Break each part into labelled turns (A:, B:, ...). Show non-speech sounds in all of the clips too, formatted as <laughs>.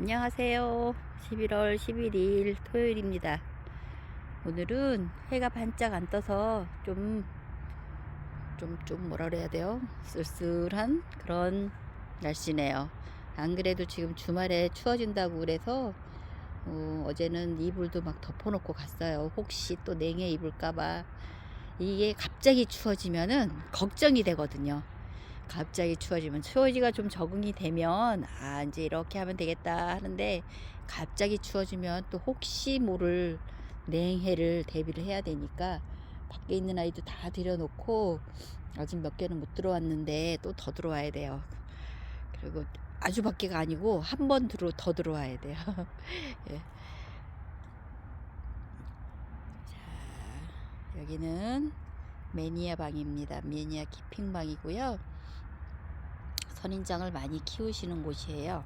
A: 안녕하세요. 11월 11일 토요일입니다. 오늘은 해가 반짝 안 떠서 좀, 좀, 좀 뭐라 그래야 돼요? 쓸쓸한 그런 날씨네요. 안 그래도 지금 주말에 추워진다고 그래서 어, 어제는 이불도 막 덮어놓고 갔어요. 혹시 또 냉해 입을까봐. 이게 갑자기 추워지면은 걱정이 되거든요. 갑자기 추워지면 추워지가 좀 적응이 되면 아 이제 이렇게 하면 되겠다 하는데 갑자기 추워지면 또 혹시 모를 냉해를 대비를 해야 되니까 밖에 있는 아이도 다 들여놓고 아직 몇 개는 못 들어왔는데 또 더 들어와야 돼요. 그리고 아주 밖에가 아니고 한 번 들어 더 들어와야 돼요. <laughs> 예. 자 여기는 매니아 방입니다. 매니아 키핑 방이고요. 선인장을 많이 키우시는 곳이에요.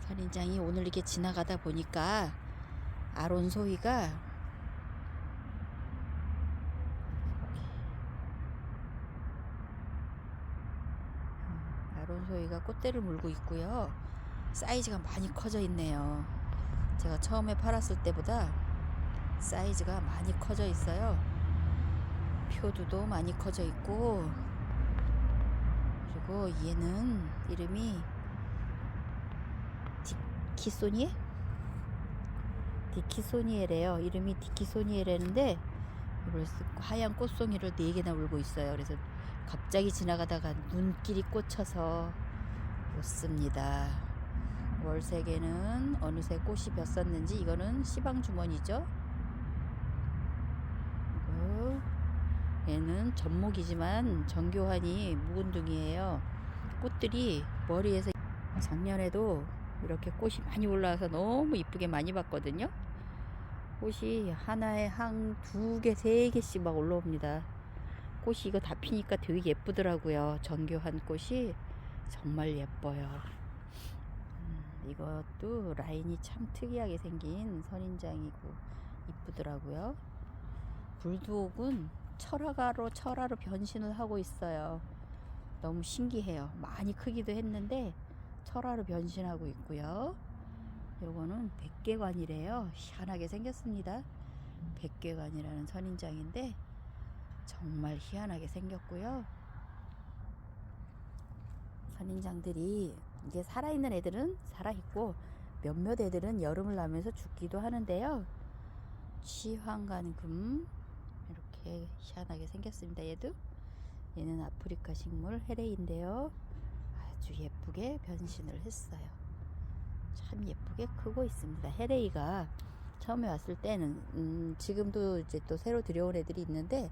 A: 선인장이 오늘 이렇게 지나가다 보니까 아론소이가 음, 아론소이가 꽃대를 물고 있고요. 사이즈가 많이 커져 있네요. 제가 처음에 팔았을 때보다 사이즈가 많이 커져 있어요. 표두도 많이 커져 있고 그리고 얘는 이름이 디키소니에? 디키소니에래요. 이름이 쓰고 하얀 꽃송이를 네 개나 울고 있어요. 그래서 갑자기 지나가다가 눈길이 꽂혀서 웃습니다. 월색에는 어느새 꽃이 폈었는지 이거는 시방 주머니죠. 그리고 얘는 전목이지만 정교환이 묵은둥이에요. 꽃들이 머리에서 작년에도 이렇게 꽃이 많이 올라와서 너무 이쁘게 많이 봤거든요. 꽃이 하나에 한 두 개, 세 개씩 막 올라옵니다. 꽃이 이거 다 피니까 되게 예쁘더라고요. 정교한 꽃이 정말 예뻐요. 음, 이것도 라인이 참 특이하게 생긴 선인장이고 이쁘더라고요. 불두옥은 철화가로 철화로 변신을 하고 있어요. 너무 신기해요. 많이 크기도 했는데 철화로 변신하고 있고요. 요거는 백개관이래요. 희한하게 생겼습니다. 백개관이라는 선인장인데 정말 희한하게 생겼고요. 선인장들이 이게 살아있는 애들은 살아있고 몇몇 애들은 여름을 나면서 죽기도 하는데요. 취황간금 이렇게 희한하게 생겼습니다. 얘도 얘는 아프리카 식물 헤레인데요. 아주 예쁘게 변신을 했어요. 참 예쁘게 크고 있습니다. 헤레이가 처음에 왔을 때는 음, 지금도 이제 또 새로 들여온 애들이 있는데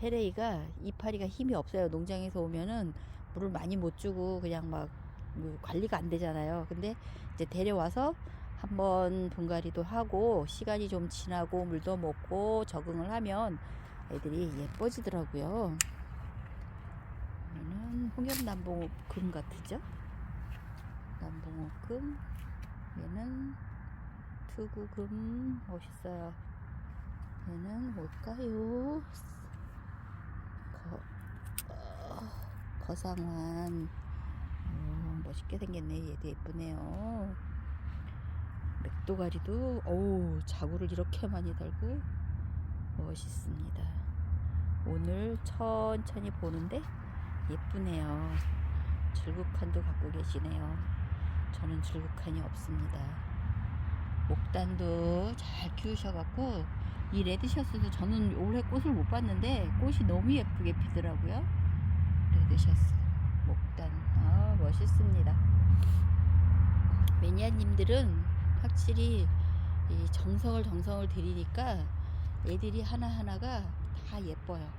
A: 헤레이가 이파리가 힘이 없어요. 농장에서 오면은 물을 많이 못 주고 그냥 막뭐 관리가 안 되잖아요. 근데 이제 데려와서 한번 분갈이도 하고 시간이 좀 지나고 물도 먹고 적응을 하면 애들이 예뻐지더라고요. 얘는 홍엽 남봉금 같으죠? 남봉금 얘는 투구금 멋있어요. 얘는 뭘까요? 거, 어, 거상환 어, 멋있게 생겼네. 얘도 예쁘네요. 맥도가리도 어우 자구를 이렇게 많이 달고 멋있습니다. 오늘 천천히 보는데 예쁘네요. 줄국한도 갖고 계시네요. 저는 줄국한이 없습니다. 목단도 잘 키우셔갖고 이 레드셔스도 저는 올해 꽃을 못 봤는데 꽃이 너무 예쁘게 피더라고요. 레드셔스 목단 아 멋있습니다. 매니아님들은 확실히 이 정성을 정성을 들이니까 애들이 하나하나가 다 예뻐요.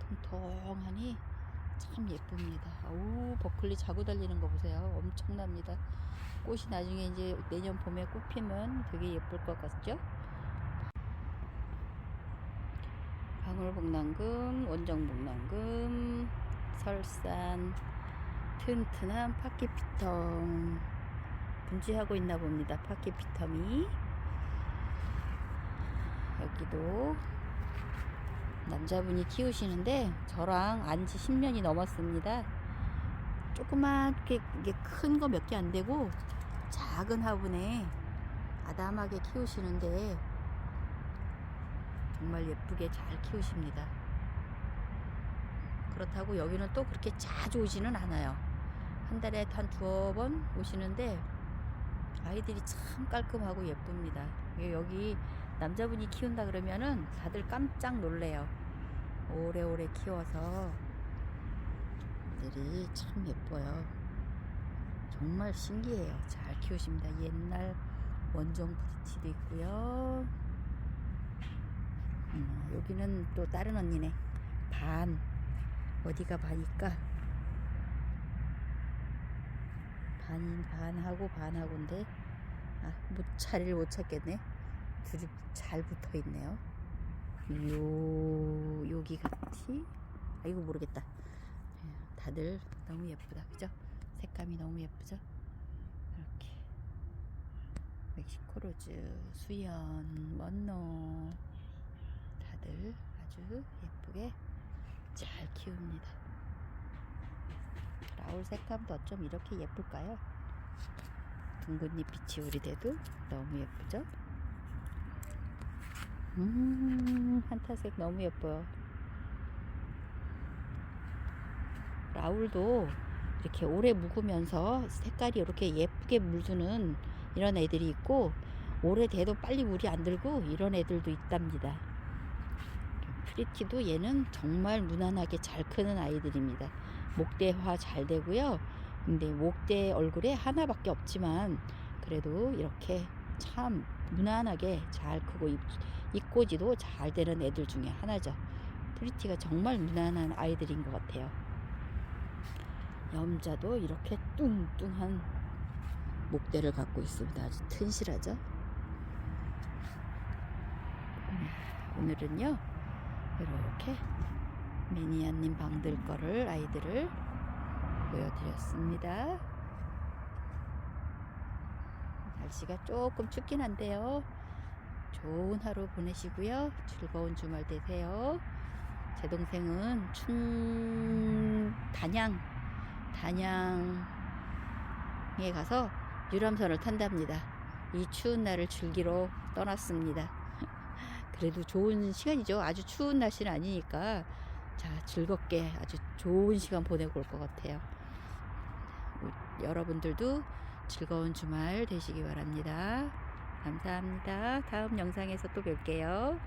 A: 통통하니 참 예쁩니다. 오, 버클리 자고 달리는 거 보세요. 엄청납니다. 꽃이 나중에 이제 내년 봄에 꽃 피면 되게 예쁠 것 같죠? 방울복랑금, 원정복랑금, 설산, 튼튼한 파키피텀 분지하고 있나 봅니다. 파키피텀이 여기도 남자분이 키우시는데 저랑 안 지 10년이 넘었습니다. 조그맣게 이게 큰 거 몇 개 안 되고 작은 화분에 아담하게 키우시는데 정말 예쁘게 잘 키우십니다. 그렇다고 여기는 또 그렇게 자주 오지는 않아요. 한 달에 한 두어 번 오시는데 아이들이 참 깔끔하고 예쁩니다. 여기 남자분이 키운다 그러면은 다들 깜짝 놀래요. 오래오래 키워서 애들이 참 예뻐요. 정말 신기해요. 잘 키우십니다. 옛날 원종 브리티도 있고요. 음, 여기는 또 다른 언니네. 반. 어디가 반일까? 반인 반하고 반하고인데 아, 못 자리를 못 찾겠네. 둘이 잘 붙어 있네요. 요 여기 같이 아 이거 모르겠다. 예, 다들 너무 예쁘다, 그죠? 색감이 너무 예쁘죠? 이렇게 멕시코 로즈, 수연, 먼노 다들 아주 예쁘게 잘 키웁니다. 라울 색감도 어쩜 이렇게 예쁠까요? 둥근잎 빛이 우리대도 너무 예쁘죠? 음, 한타색 너무 예뻐요. 라울도 이렇게 오래 묵으면서 색깔이 이렇게 예쁘게 물드는 이런 애들이 있고 오래 돼도 빨리 물이 안 들고 이런 애들도 있답니다. 프리티도 얘는 정말 무난하게 잘 크는 아이들입니다. 목대화 잘 되고요. 근데 목대 얼굴에 하나밖에 없지만 그래도 이렇게 참 무난하게 잘 크고 입, 입꼬지도 잘 되는 애들 중에 하나죠. 프리티가 정말 무난한 아이들인 것 같아요. 염자도 이렇게 뚱뚱한 목대를 갖고 있습니다. 아주 튼실하죠. 음, 오늘은요 이렇게 매니아님 방들 거를 아이들을 보여드렸습니다. 날씨가 조금 춥긴 한데요. 좋은 하루 보내시고요. 즐거운 주말 되세요. 제 동생은 춘 단양 단양에 가서 유람선을 탄답니다. 이 추운 날을 즐기러 떠났습니다. <laughs> 그래도 좋은 시간이죠. 아주 추운 날씨는 아니니까 자 즐겁게 아주 좋은 시간 보내고 올 것 같아요. 여러분들도 즐거운 주말 되시기 바랍니다. 감사합니다. 다음 영상에서 또 뵐게요.